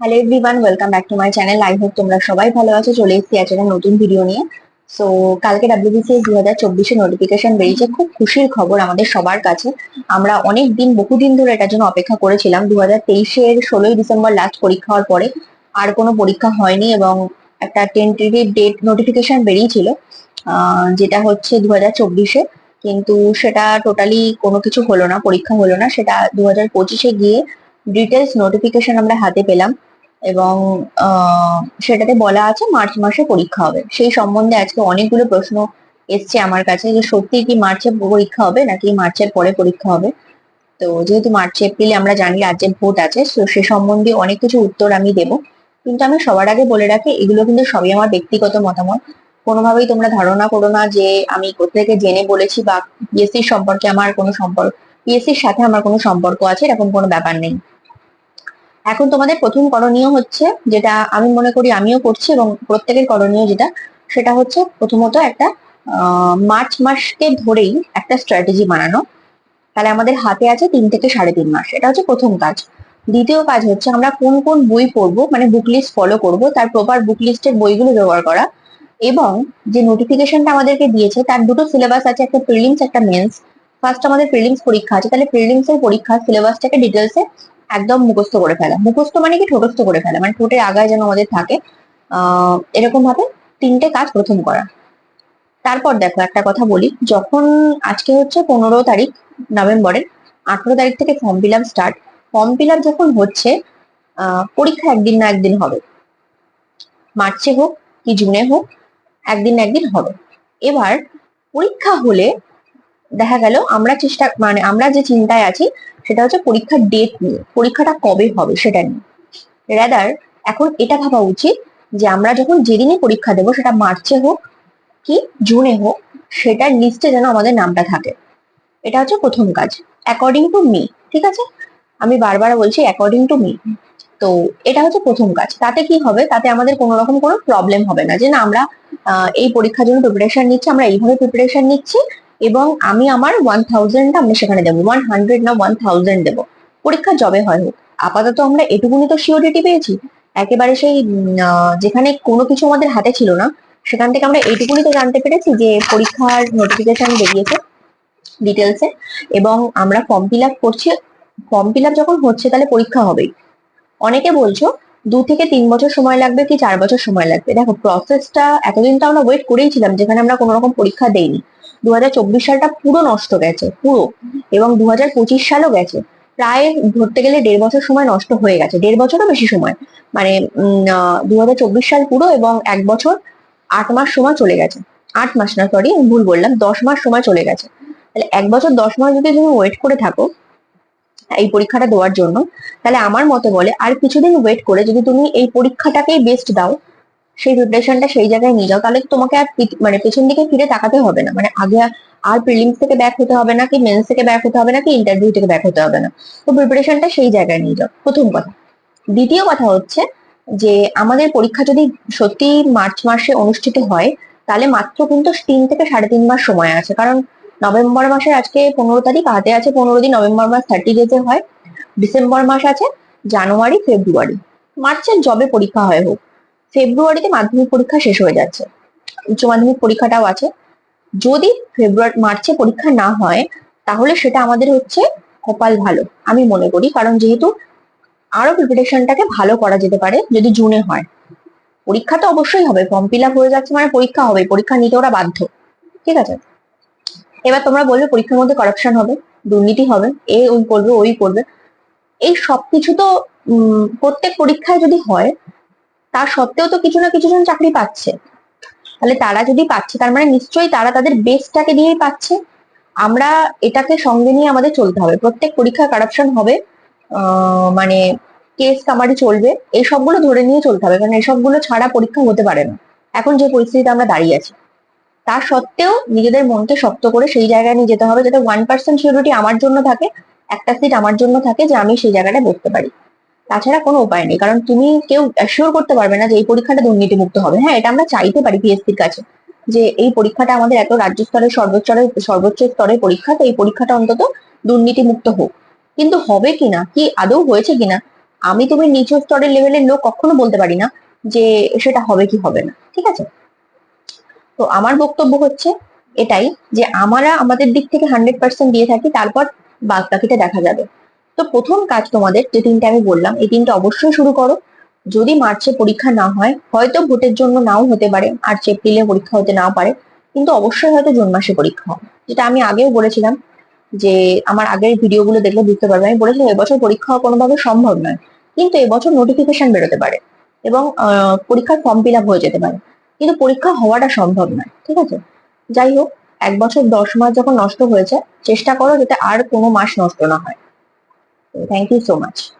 Hello everyone welcome back to my channel I hope তোমরা সবাই ভালো আছো। চলে এসেছি আজ একটা নতুন ভিডিও নিয়ে। সো কালকে ডাব্লিউবিসিএস দু হাজার চব্বিশে নোটিফিকেশন বেরিয়েছে। খুব খুশির খবর আমাদের সবার কাছে। আমরা অনেক দিন বহুদিন ধরে এটার জন্য অপেক্ষা করেছিলাম। দু হাজার তেইশের ষোলোই ডিসেম্বর লাস্ট পরীক্ষা হওয়ার পরে আর কোনো পরীক্ষা হয়নি এবং একটা টেন্টেটিভ ডেট নোটিফিকেশন বেরিয়েছিল যেটা হচ্ছে দু হাজার চব্বিশে। কিন্তু সেটা টোটালি কোনো কিছু হলো না, পরীক্ষা হলো না। সেটা দু হাজার পঁচিশে গিয়ে ডিটেলস নোটিফিকেশন আমরা হাতে পেলাম। এবং সেটাতে বলা আছে মার্চ মাসে পরীক্ষা হবে। সেই সম্বন্ধে আজকে অনেকগুলো প্রশ্ন এসছে আমার কাছে যে সত্যি কি মার্চে পরীক্ষা হবে নাকি মার্চের পরে পরীক্ষা হবে। তো যেহেতু মার্চ, এপ্রিলে আমরা জানি রাজ্যে ভোট আছে, তো সে সম্বন্ধে অনেক কিছু উত্তর আমি দেব। কিন্তু আমি সবার আগে বলে রাখি, এগুলো কিন্তু সবই আমার ব্যক্তিগত মতামত। কোনোভাবেই তোমরা ধারণা করো না যে আমি কোথেকে জেনে বলেছি বা পিএসসির সম্পর্কে আমার কোনো সম্পর্ক পিএসসির সাথে আমার কোনো সম্পর্ক আছে, এরকম কোনো ব্যাপার নেই। এখন তোমাদের প্রথম করণীয় হচ্ছে যেটা আমি মনে করি আমিও করছি এবং প্রত্যেকের করণীয় যেটা, সেটা হচ্ছে প্রথমত একটা মার্চ মাসকে ধরেই একটা স্ট্র্যাটেজি বানানো। তাহলে আমাদের হাতে আছে তিন থেকে সাড়ে তিন মাস, এটা হচ্ছে প্রথম কাজ। দ্বিতীয় কাজ হচ্ছে আমরা কোন কোন বই পড়ব মানে বুক লিস্ট ফলো করব, তার প্রপার বুক লিস্টের বইগুলো জোগাড় করা। এবং যে নোটিফিকেশনটা আমাদেরকে দিয়েছে, তার দুটো সিলেবাস আছে, একটা প্রিলিমস একটা মেন্স ফার্স্ট আমাদের প্রিলিমস পরীক্ষা আছে, তাহলে প্রিলিমস এর পরীক্ষা সিলেবাসটাকে ডিটেলসে একদম মুখস্থ করে ফেলা। মুখস্থ মানে কি? ঠোঁটস্থ করে ফেলা। মানে ঠোঁটের আগায় যেন আমাদের থাকে। আহ, এরকম ভাবে তিনটে কাজ প্রথম করা। তারপর দেখো একটা কথা বলি। যখন আজকে হচ্ছে পনেরো তারিখ নভেম্বরের, আঠেরো তারিখ থেকে form fill up start form fill up যখন হচ্ছে পরীক্ষা একদিন না একদিন হবে। মার্চে হোক কি জুনে হোক, একদিন না একদিন হবে। এবার পরীক্ষা হলে দেখা গেল, আমরা চেষ্টা মানে আমরা যে চিন্তায় আছি, সেটা হচ্ছে পরীক্ষার ডেট নিয়ে, পরীক্ষাটা কবে হবে সেটা নিয়ে। রাদার এখন এটা ভাবা উচিত যে আমরা যখন যেদিনই পরীক্ষা দেবো, সেটা মার্চে হোক কি জুনে হোক, সেটার লিস্টে যেন আমাদের নামটা থাকে। এটা হচ্ছে প্রথম কাজ। অ্যাকর্ডিং টু মি ঠিক আছে? আমি বারবার বলছি অ্যাকর্ডিং টু মি তো এটা হচ্ছে প্রথম কাজ। তাতে কি হবে? তাতে আমাদের কোনো রকম কোনো প্রবলেম হবে না যে না, আমরা এই পরীক্ষার জন্য প্রিপারেশন নিচ্ছি, আমরা এইভাবে প্রিপারেশন নিচ্ছি এবং আমি আমার ওয়ান থাউজেন্ডটা আমরা সেখানে দেবো। ওয়ান হান্ড্রেড না ওয়ান থাউজেন্ড দেবো। পরীক্ষা জবে হয় হোক। আপাতত আমরা এটুকুনি তো সিওরিটি পেয়েছি। একেবারে সেই যেখানে কোনো কিছু আমাদের হাতে ছিল না, সেখান থেকে আমরা এইটুকুনি তো জানতে পেরেছি যে পরীক্ষার নোটিফিকেশন বেরিয়েছে ডিটেলসে এবং আমরা ফর্ম ফিল আপ করছি। ফর্ম ফিল আপ যখন হচ্ছে তাহলে পরীক্ষা হবেই। অনেকে বলছো, দু থেকে তিন বছর সময় লাগবে কি চার বছর সময় লাগবে? দেখো প্রসেসটা এতদিন তো আমরা ওয়েট করেই ছিলাম, যেখানে আমরা কোনো রকম পরীক্ষা দেইনি। দু হাজার চব্বিশ সালটা পুরো নষ্ট গেছে, পুরো। এবং দু হাজার পঁচিশ সালও গেছে। প্রায় ধরতে গেলে দেড় বছর সময় নষ্ট হয়ে গেছে, দেড় বছরও বেশি সময়। মানে দু সাল পুরো এবং এক বছর আট মাস সময় চলে গেছে। আট মাস না সরি আমি ভুল বললাম, দশ মাস সময় চলে গেছে। তাহলে এক বছর দশ মাস যদি তুমি ওয়েট করে থাকো, এই পরীক্ষাটা দেওয়ার জন্য, তাহলে আমার মতে বলে আর কিছুদিন ওয়েট করে যদি তুমি এই পরীক্ষাটাকেই বেস্ট দাও সেই প্রিপারেশনটা সেই জায়গায় নিয়ে যাও, তাহলে তোমাকে আর মানে পেছন দিকে ফিরে তাকাতে হবে না। মানে আগে আর- আর প্রিলিমস থেকে ব্যাক হতে হবে না, কি মেন্স থেকে ব্যাক হতে হবে না, কি ইন্টারভিউ থেকে ব্যাক হতে হবে না। তো প্রিপারেশনটা সেই জায়গায় নিয়ে যাও। প্রথম কথা। দ্বিতীয় কথা হচ্ছে যে আমাদের পরীক্ষা যদি সত্যি মার্চ মাসে অনুষ্ঠিত হয়, তাহলে মাত্র কিন্তু তিন থেকে সাড়ে তিন মাস সময় আছে। কারণ নভেম্বর মাসের আজকে পনেরো তারিখ, হাতে আছে পনেরো দিন, নভেম্বর মাস থার্টি ডেজে হয়। ডিসেম্বর মাস আছে, জানুয়ারি, ফেব্রুয়ারি। মার্চের জবে পরীক্ষা হয় হোক ফেব্রুয়ারিতে মাধ্যমিক পরীক্ষা শেষ হয়ে যাচ্ছে। উচ্চ মাধ্যমিক পরীক্ষাটাও আছে। যদি ফেব্রুয়ারি, মার্চে পরীক্ষা না হয়, তাহলে সেটা আমাদের হচ্ছে কপাল ভালো, আমি মনে করি। কারণ যেহেতু আরও প্রিপারেশনটাকে ভালো করা যেতে পারে যদি জুনে হয়। পরীক্ষা তো অবশ্যই হবে ফর্ম ফিল আপ হয়ে যাচ্ছে মানে পরীক্ষা হবে, পরীক্ষা নিতে ওরা বাধ্য। ঠিক আছে? এবার তোমরা বলবে পরীক্ষার মধ্যে করাপশন হবে, দুর্নীতি হবে, এ ওই করবে ওই করবে। এই সবকিছু তো প্রত্যেক পরীক্ষায় যদি হয় তা সত্ত্বেও তো কিছু না কিছু জন চাকরি পাচ্ছে। তাহলে তারা যদি পাচ্ছে, তার মানে নিশ্চয়ই তারা তাদের বেস্টটাকে দিয়েই পাচ্ছে। আমরা এটাকে সঙ্গে নিয়ে আমাদের চলতে হবে। প্রত্যেক পরীক্ষায় কারাপশন হবে মানে কেস কামারি চলবে। এই সবগুলো ধরে নিয়ে চলতে হবে, কারণ এসবগুলো ছাড়া পরীক্ষা হতে পারে না। এখন যে পরিস্থিতিতে আমরা দাঁড়িয়ে আছি। তা সত্ত্বেও নিজেদের মনকে শক্ত করে সেই জায়গায় নিয়ে যেতে হবে, যাতে ওয়ান পার্সেন্ট সিকিউরিটি আমার জন্য থাকে, একটা সিট আমার জন্য থাকে, যে আমি সেই জায়গাটায় বসতে পারি। তাছাড়া কোনো উপায় নেই। কারণ তুমি কেউ অ্যাসিওর করতে পারবে না যে এই পরীক্ষাটা দুর্নীতিমুক্ত হবে। হ্যাঁ এটা আমরা চাইতে পারি পিএসসির কাছে যে এই পরীক্ষাটা আমাদের এত রাজ্য স্তরের সর্বোচ্চ সর্বোচ্চ স্তরের পরীক্ষা, তো এই পরীক্ষাটা অন্তত দুর্নীতিমুক্ত হোক। কিন্তু হবে কিনা কি আদৌ হয়েছে কিনা আমি তুমি নিচু স্তরের লেভেলের লোক কখনো বলতে পারি না যে সেটা হবে কি হবে না। ঠিক আছে? তো আমার বক্তব্য হচ্ছে এটাই যে আমরা আমাদের দিক থেকে হান্ড্রেড পার্সেন্ট দিয়ে থাকি, তারপর বাদ বাকিটা দেখা যাবে। তো প্রথম কাজ তোমাদের, যে তিনটে আমি বললাম, এই তিনটা অবশ্যই শুরু করো। যদি মার্চে পরীক্ষা না হয়, হয়তো ভোটের জন্য নাও হতে পারে মার্চ এপ্রিলে পরীক্ষা হতে না পারে, কিন্তু অবশ্যই হয়তো জুন মাসে পরীক্ষা হবে। যেটা আমি আগেও বলেছিলাম, যে আমার আগের ভিডিওগুলো দেখলে বুঝতে পারবে। আমি বলেছিলাম, এবছর পরীক্ষা কোনোভাবে সম্ভব নয়, কিন্তু এবছর নোটিফিকেশন বেরোতে পারে এবং পরীক্ষার ফর্ম ফিল আপ হয়ে যেতে পারে। কিন্তু পরীক্ষা হওয়াটা সম্ভব নয়, ঠিক আছে? যাই হোক, এক বছর দশ মাস যখন নষ্ট হয়েছে, চেষ্টা করো যাতে আর কোনো মাস নষ্ট না হয়। Thank you so much.